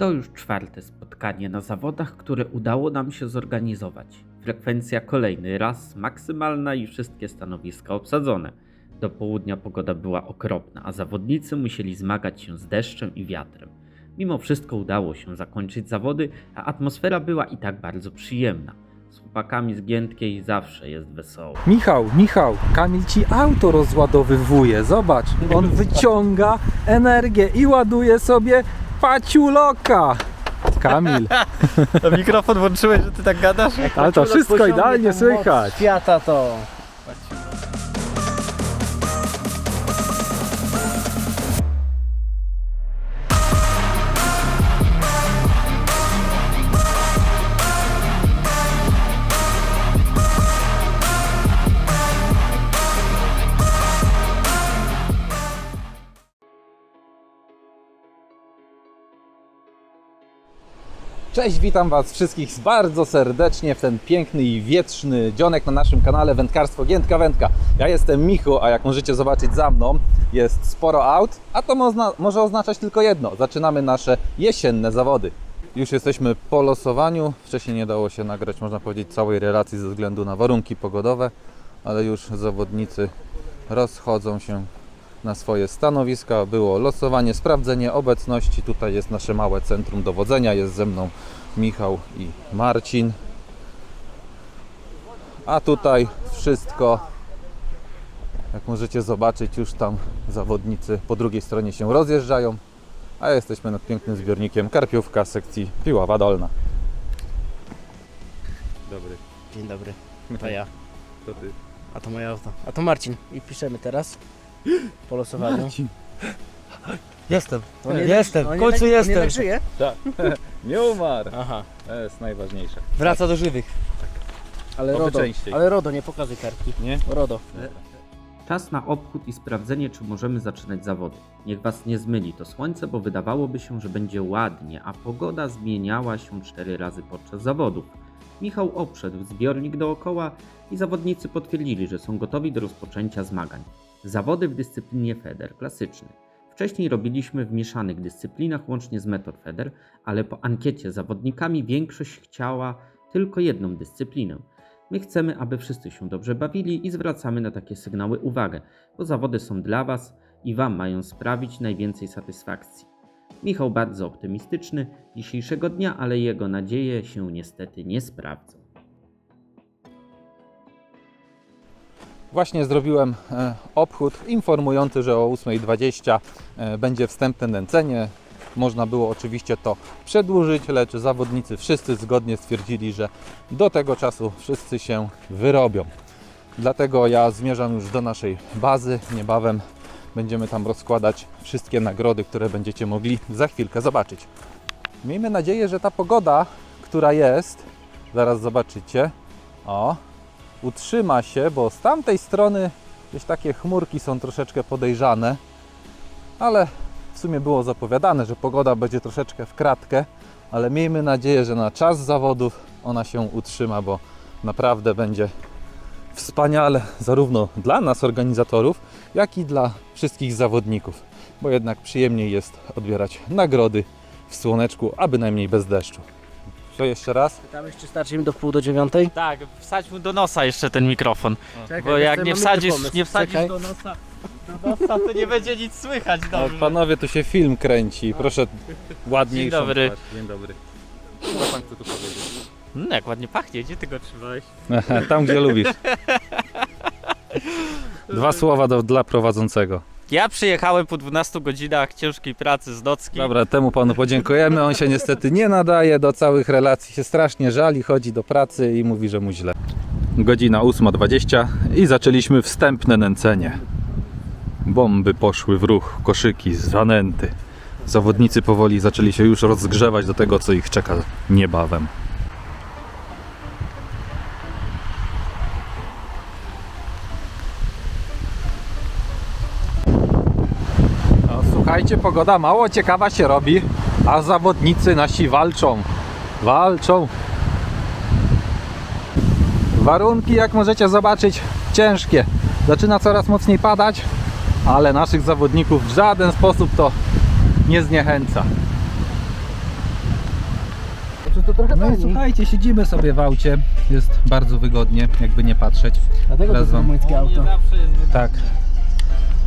To już czwarte spotkanie na zawodach, które udało nam się zorganizować. Frekwencja kolejny raz maksymalna i wszystkie stanowiska obsadzone. Do południa pogoda była okropna, a zawodnicy musieli zmagać się z deszczem i wiatrem. Mimo wszystko udało się zakończyć zawody, a atmosfera była i tak bardzo przyjemna. Z chłopakami z Giętkiej zawsze jest wesoło. Michał, Michał, Kamil ci auto rozładowywuje. Zobacz, on wyciąga energię i ładuje sobie paciuloka. Kamil, A mikrofon włączyłeś, że ty tak gadasz? ale to wszystko idealnie słychać. Świata to. Cześć, witam Was wszystkich bardzo serdecznie w ten piękny i wietrzny dzionek na naszym kanale Wędkarstwo Giętka Wędka. Ja jestem Michu, a jak możecie zobaczyć za mną jest sporo aut, a to mozna, może oznaczać tylko jedno. Zaczynamy nasze jesienne zawody. Już jesteśmy po losowaniu. Wcześniej nie dało się nagrać, można powiedzieć, całej relacji ze względu na warunki pogodowe, ale już zawodnicy rozchodzą się na swoje stanowiska. Było losowanie, sprawdzenie obecności. Tutaj jest nasze małe centrum dowodzenia. Jest ze mną Michał i Marcin. A tutaj wszystko, jak możecie zobaczyć, już tam zawodnicy po drugiej stronie się rozjeżdżają. A jesteśmy nad pięknym zbiornikiem Karpiówka sekcji Piława Dolna. Dobry, Dzień dobry. To ja. to ty. A to moje auto. A to Marcin. I piszemy teraz. Po losowaniu. Jestem. On nie- jestem, on w końcu jednak- on jestem. jednak żyje? Nie umarł! Aha. To jest najważniejsze. Wraca do żywych. Ale Oby RODO. częściej. Ale RODO, nie pokazuj kartki. Nie? RODO. Czas na obchód i sprawdzenie, czy możemy zaczynać zawody. Niech Was nie zmyli to słońce, bo wydawałoby się, że będzie ładnie, a pogoda zmieniała się cztery razy podczas zawodów. Michał obszedł zbiornik dookoła i zawodnicy potwierdzili, że są gotowi do rozpoczęcia zmagań. Zawody w dyscyplinie FEDER klasyczny. Wcześniej robiliśmy w mieszanych dyscyplinach łącznie z Metod FEDER, ale po ankiecie z zawodnikami większość chciała tylko jedną dyscyplinę. My chcemy, aby wszyscy się dobrze bawili i zwracamy na takie sygnały uwagę, bo zawody są dla Was i Wam mają sprawić najwięcej satysfakcji. Michał bardzo optymistyczny dzisiejszego dnia, ale jego nadzieje się niestety nie sprawdzą. Właśnie zrobiłem e, obchód informujący, że o 8.20 e, będzie wstępne nęcenie. Można było oczywiście to przedłużyć, lecz zawodnicy wszyscy zgodnie stwierdzili, że do tego czasu wszyscy się wyrobią. Dlatego ja zmierzam już do naszej bazy. Niebawem będziemy tam rozkładać wszystkie nagrody, które będziecie mogli za chwilkę zobaczyć. Miejmy nadzieję, że ta pogoda, która jest, zaraz zobaczycie, o, utrzyma się, bo z tamtej strony gdzieś takie chmurki są troszeczkę podejrzane, ale w sumie było zapowiadane, że pogoda będzie troszeczkę w kratkę, ale miejmy nadzieję, że na czas zawodów ona się utrzyma, bo naprawdę będzie wspaniale zarówno dla nas organizatorów, jak i dla wszystkich zawodników, bo jednak przyjemniej jest odbierać nagrody w słoneczku, a bynajmniej bez deszczu. Co jeszcze raz? Pytałeś, czy starczy mi do wpół do dziewiątej? Tak, wsadź mu do nosa jeszcze ten mikrofon. Czekaj, Bo jak nie inny wsadzisz, pomysł. nie wsadzisz Czekaj. do nosa, do nosa, to nie będzie nic słychać dobrze. panowie, tu się film kręci. Proszę ładniej. Dzień dobry. Dzień dobry. Co pan chce tu powiedzieć? Mm, jak ładnie pachnie, gdzie ty go trzymałeś? Tam, gdzie lubisz. Dwa słowa do, dla prowadzącego. Ja przyjechałem po 12 godzinach ciężkiej pracy z nocki. Dobra, temu panu podziękujemy. On się niestety nie nadaje do całych relacji, się strasznie żali, chodzi do pracy i mówi, że mu źle. Godzina 8.20 i zaczęliśmy wstępne nęcenie. Bomby poszły w ruch, koszyki, zanęty. Zawodnicy powoli zaczęli się już rozgrzewać do tego, co ich czeka niebawem. No, słuchajcie, pogoda mało ciekawa się robi, a zawodnicy nasi walczą. Walczą. Warunki, jak możecie zobaczyć, ciężkie. Zaczyna coraz mocniej padać, ale naszych zawodników w żaden sposób to nie zniechęca. trochę No i słuchajcie, siedzimy sobie w aucie. Jest bardzo wygodnie, jakby nie patrzeć. Dlatego to jest wam- auto. Tak.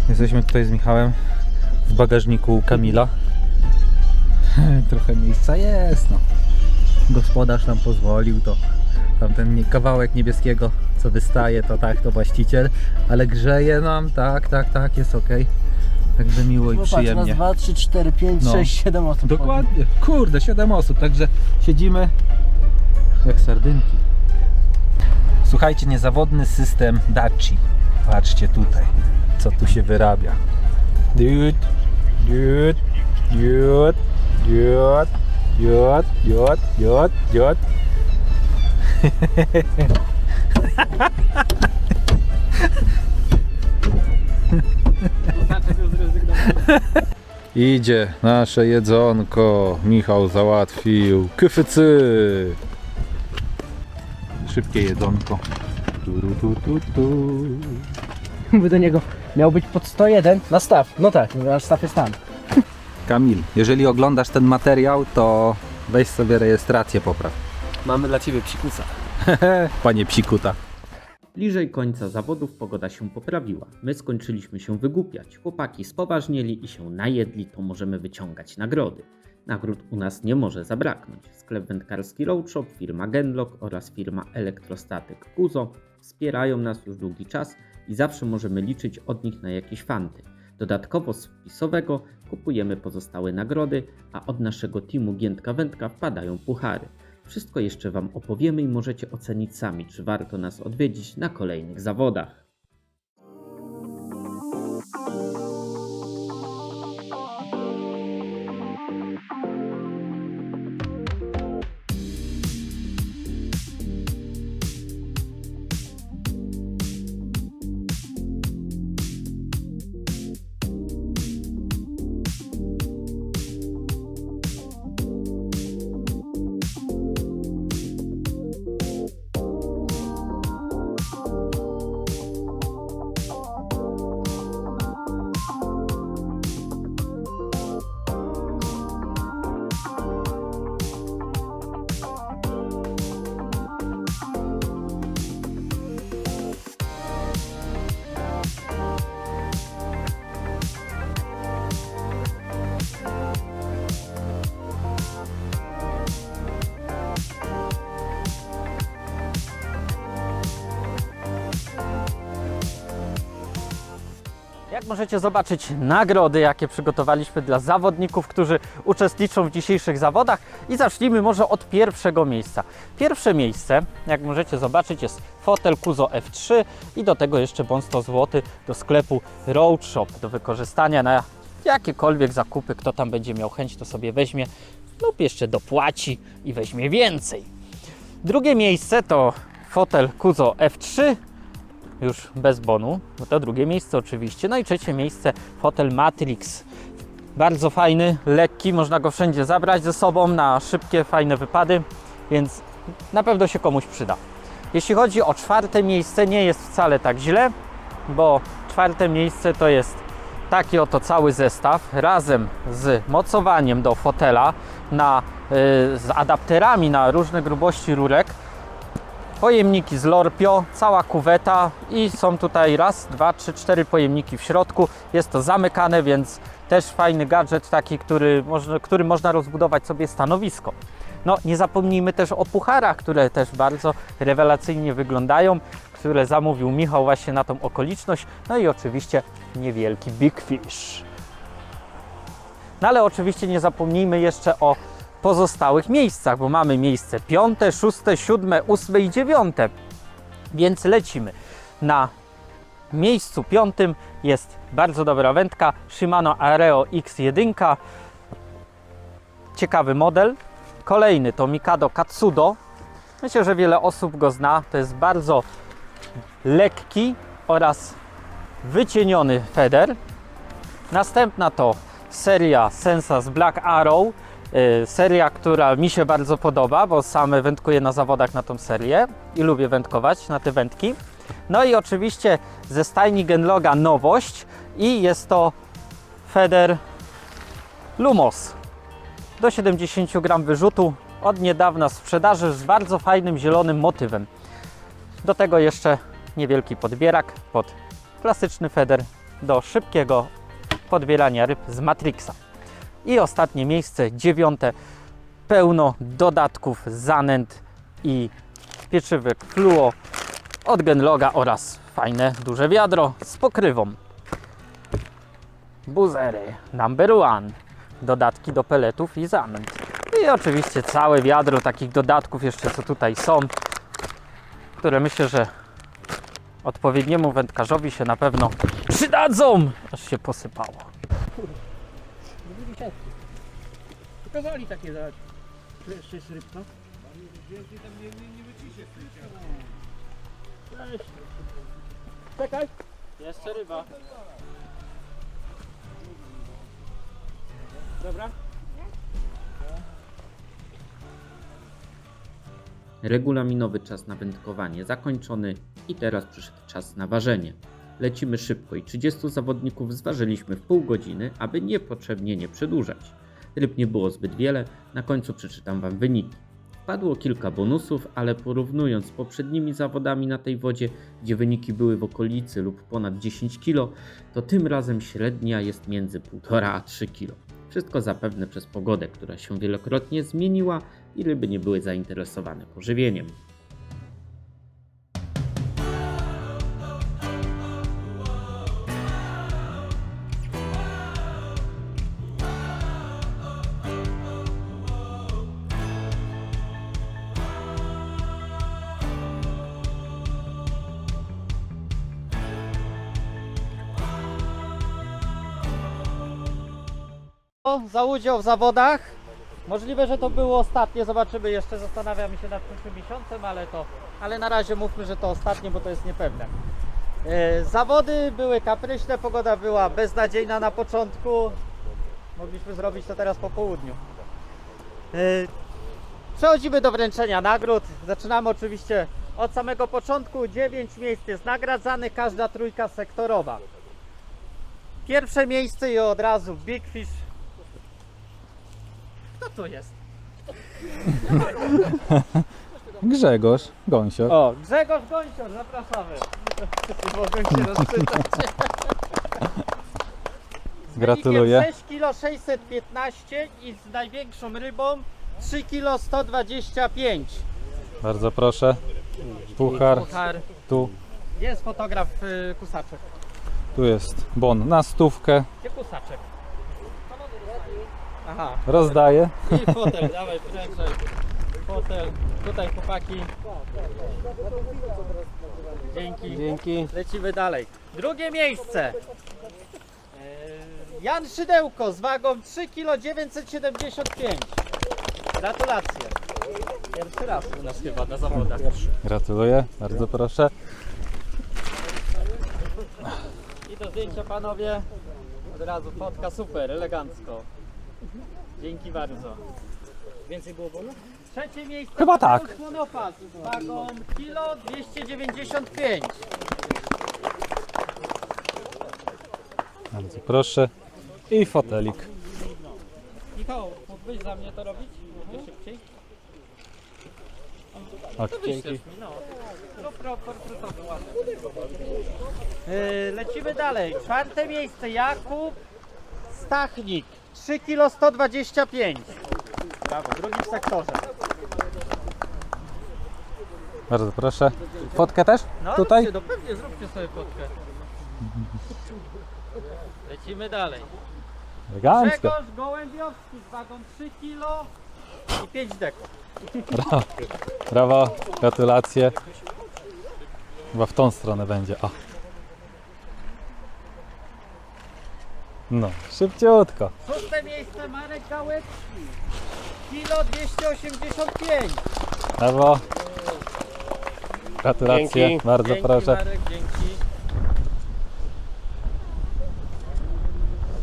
Jesteśmy tutaj z Michałem w bagażniku Kamila. Trochę miejsca jest, no. Gospodarz nam pozwolił, to tamten kawałek niebieskiego, co wystaje, to tak, to właściciel, ale grzeje nam, tak, tak, tak, jest ok. Także miło i No patrz, raz, przyjemnie. dwa, trzy, cztery, pięć, No. sześć, siedem osób. Dokładnie. Kurde, 7 osób, także siedzimy jak sardynki. Słuchajcie, niezawodny system Daci. Patrzcie tutaj, co tu się wyrabia. Dut, dut, dut, dut, dut, dut, dut, dut. Idzie nasze jedzonko. Michał załatwił. Kyfycy. Szybkie jedzonko. Tu, tu, tu, tu. Mówię do niego, miał być pod 101 na staw. No tak, mówię, aż staw jest tam. Kamil, jeżeli oglądasz ten materiał, to weź sobie rejestrację popraw. Mamy dla ciebie psikusa. Panie psikuta. Bliżej końca zawodów pogoda się poprawiła. My skończyliśmy się wygłupiać. Chłopaki spoważnieli i się najedli, to możemy wyciągać nagrody. Nagród u nas nie może zabraknąć. Sklep wędkarski Road Shop, firma Genlock oraz firma Elektrostatyk Kuzo wspierają nas już długi czas i zawsze możemy liczyć od nich na jakieś fanty. Dodatkowo z wpisowego kupujemy pozostałe nagrody, a od naszego teamu Giętka Wędka wpadają puchary. Wszystko jeszcze Wam opowiemy i możecie ocenić sami, czy warto nas odwiedzić na kolejnych zawodach. Jak możecie zobaczyć, nagrody, jakie przygotowaliśmy dla zawodników, którzy uczestniczą w dzisiejszych zawodach. I zacznijmy może od pierwszego miejsca. Pierwsze miejsce, jak możecie zobaczyć, jest fotel Kuzo F3 i do tego jeszcze bon 100 zł do sklepu Road Shop do wykorzystania na jakiekolwiek zakupy. Kto tam będzie miał chęć, to sobie weźmie lub jeszcze dopłaci i weźmie więcej. Drugie miejsce to fotel Kuzo F3 już bez bonu, bo to drugie miejsce oczywiście. No i trzecie miejsce fotel Matrix. Bardzo fajny, lekki, można go wszędzie zabrać ze sobą na szybkie, fajne wypady, więc na pewno się komuś przyda. Jeśli chodzi o czwarte miejsce, nie jest wcale tak źle, bo czwarte miejsce to jest taki oto cały zestaw razem z mocowaniem do fotela na, y, z adapterami na różne grubości rurek pojemniki z Lorpio, cała kuweta i są tutaj raz, dwa, trzy, cztery pojemniki w środku. Jest to zamykane, więc też fajny gadżet taki, który którym można rozbudować sobie stanowisko. No, nie zapomnijmy też o pucharach, które też bardzo rewelacyjnie wyglądają, które zamówił Michał właśnie na tą okoliczność. No i oczywiście niewielki Big Fish. No ale oczywiście nie zapomnijmy jeszcze o pozostałych miejscach, bo mamy miejsce piąte, szóste, siódme, ósme i dziewiąte. Więc lecimy. Na miejscu piątym jest bardzo dobra wędka Shimano Areo X1. Ciekawy model. Kolejny to Mikado Katsudo. Myślę, że wiele osób go zna. To jest bardzo lekki oraz wycieniony feder. Następna to seria Sensas Black Arrow. Y, Seria, która mi się bardzo podoba, bo same wędkuję na zawodach na tą serię i lubię wędkować na te wędki. No i oczywiście ze stajni Genloga nowość i jest to Feder Lumos. Do 70 gram wyrzutu, od niedawna sprzedaży z bardzo fajnym zielonym motywem. Do tego jeszcze niewielki podbierak pod klasyczny feder do szybkiego podbierania ryb z Matrixa. I ostatnie miejsce, dziewiąte, pełno dodatków, zanęt i pieczywek fluo od Genloga oraz fajne duże wiadro z pokrywą. Buzery number one, dodatki do peletów i zanęt. I oczywiście całe wiadro takich dodatków jeszcze co tutaj są, które myślę, że odpowiedniemu wędkarzowi się na pewno przydadzą, aż się posypało. Pokazali takie za 6 ryb, no. Czekaj. Jeszcze ryba. Dobra. Regulaminowy czas na wędkowanie zakończony i teraz przyszedł czas na ważenie. Lecimy szybko i 30 zawodników zważyliśmy w pół godziny, aby niepotrzebnie nie przedłużać. Ryb nie było zbyt wiele, na końcu przeczytam Wam wyniki. Padło kilka bonusów, ale porównując z poprzednimi zawodami na tej wodzie, gdzie wyniki były w okolicy lub ponad 10 kg, to tym razem średnia jest między 1,5 a 3 kg. Wszystko zapewne przez pogodę, która się wielokrotnie zmieniła i ryby nie były zainteresowane pożywieniem. Za udział w zawodach. Możliwe, że to było ostatnie, zobaczymy jeszcze, zastanawiamy się nad przyszłym miesiącem, ale to, ale na razie mówmy, że to ostatnie, bo to jest niepewne. E, Zawody były kapryśne, pogoda była beznadziejna na początku. Mogliśmy zrobić to teraz po południu. E, Przechodzimy do wręczenia nagród. Zaczynamy oczywiście od samego początku. 9 miejsc jest nagradzanych, każda trójka sektorowa. Pierwsze miejsce i od razu Big Fish kto to jest? Grzegorz Gąsior. O, Grzegorz Gońcior, zapraszamy. Mogę się rozczytać. Gratuluję. 6 kg 615 i z największą rybą 3 kg 125. Bardzo proszę. Puchar Puchar. tu. Jest fotograf y, Kusaczek. Tu jest bon na stówkę. Gdzie Kusaczek? Aha. Rozdaję. I fotel, dawaj, wręczaj. Fotel. Tutaj chłopaki. Dzięki. Dzięki. Lecimy dalej. Drugie miejsce. E, Jan Szydełko z wagą 3 kg 975. Gratulacje. Pierwszy raz u nas chyba na zawodach. Gratuluję. Bardzo proszę. I do zdjęcia panowie. Od razu fotka super, elegancko. Dzięki bardzo. Więcej było bolu? Trzecie miejsce. Chyba tak. Mateusz Monopas wagą kilo 295. Bardzo proszę. I fotelik. Michał, mógłbyś za mnie to robić? Trochę szybciej? To wyślesz mi, no. No pro. Yy, lecimy dalej. Czwarte miejsce Jakub Stachnik. 3 kg 125. Brawo, drugi w sektorze. Bardzo proszę. Fotkę też? No, Tutaj? róbcie, no pewnie zróbcie sobie fotkę. Lecimy dalej. Elegancko. Grzegorz Gołębiowski z wagą 3 kg i 5 deko. Brawo. Gratulacje. Chyba w tą stronę będzie. O. No, szybciutko. Szóste miejsce Marek Gałecki. Kilo 285. Brawo. Gratulacje. Dzięki. Bardzo dzięki proszę. Marek, dzięki.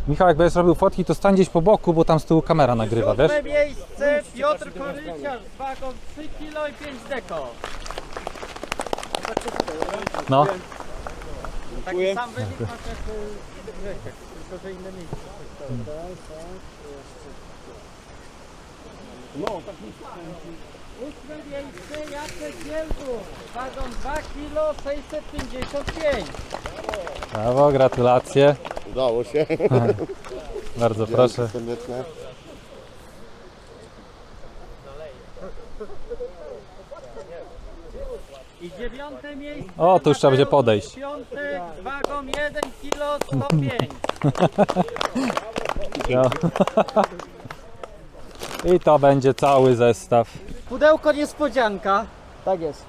Michał, jak będziesz robił fotki, to stań gdzieś po boku, bo tam z tyłu kamera nagrywa, wiesz? Siódme miejsce Piotr Koryciarz z wagą 3 kg i 5 deko. No. Taki sam wynik ma też y, Grzesiek, tylko że inne miejsce. Ósme miejsce Jacek Wielgu. Wagon 2 kg 655. Brawo, gratulacje. Udało się. Bardzo proszę. Serdecznie. I dziewiąte miejsce. O, tu już trzeba będzie podejść. Piątek, wagon 1 kg 105. No. I to będzie cały zestaw. Pudełko niespodzianka. Tak jest.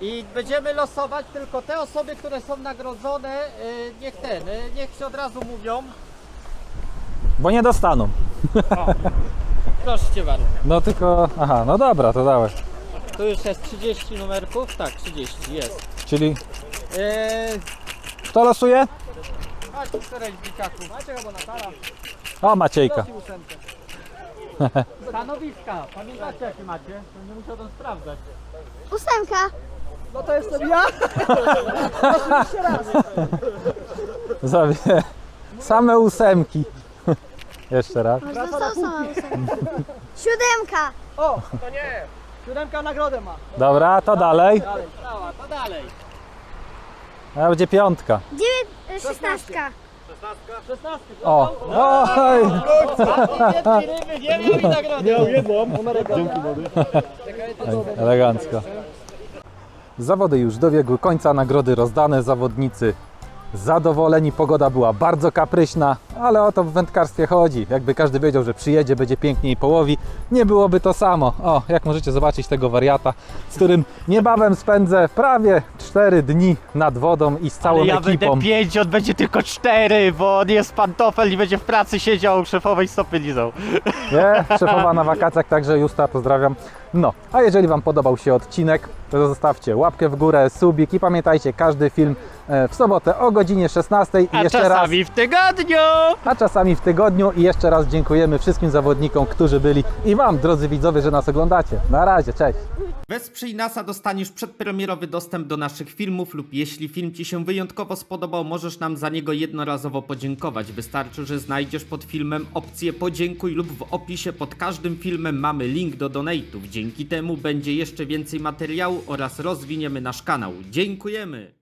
I będziemy losować tylko te osoby, które są nagrodzone. y, Niech ten, y, niech się od razu mówią. Bo nie dostaną. Proszę cię bardzo. No tylko, aha, no dobra, to dałeś. Tu już jest 30 numerków. Tak, 30 jest. Czyli Yy, kto losuje? któreś z dzieciaków. Macie albo Natala. O, Maciejka. Stanowiska. Pamiętacie jakie macie? Będę musiał to sprawdzać. Ósemka. Zawie. Same ósemki. Jeszcze raz. Masz dostał sama ósemka. Siódemka. Siódemka nagrodę ma. Dobra, to dalej. Dalej, to dalej. A będzie piątka. Dziewięć, e, szesnastka. 16. O, oj. Ostatni ryby nie miał i nagrody. Miał jedną. Elegancko. Zawody już dobiegły końca, nagrody rozdane, zawodnicy zadowoleni, pogoda była bardzo kapryśna, ale o to w wędkarstwie chodzi. Jakby każdy wiedział, że przyjedzie, będzie pięknie i połowi, nie byłoby to samo. O, jak możecie zobaczyć tego wariata, z którym niebawem spędzę prawie 4 dni nad wodą i z całą ja ekipą. będę 5, on będzie tylko 4, bo on jest pantofel i będzie w pracy siedział u szefowej stopy lizą. Nie, szefowa na wakacjach, także Justa pozdrawiam. No, a jeżeli Wam podobał się odcinek, to zostawcie łapkę w górę, subik i pamiętajcie, każdy film e, w sobotę o godzinie 16 i A jeszcze raz, czasami w tygodniu! a czasami w tygodniu i jeszcze raz dziękujemy wszystkim zawodnikom, którzy byli i Wam, drodzy widzowie, że nas oglądacie. Na razie, cześć! Wesprzyj nas, a dostaniesz przedpremierowy dostęp do naszych filmów lub jeśli film Ci się wyjątkowo spodobał, możesz nam za niego jednorazowo podziękować. Wystarczy, że znajdziesz pod filmem opcję podziękuj lub w opisie pod każdym filmem mamy link do donate'ów. Dzięki temu będzie jeszcze więcej materiału oraz rozwiniemy nasz kanał. Dziękujemy!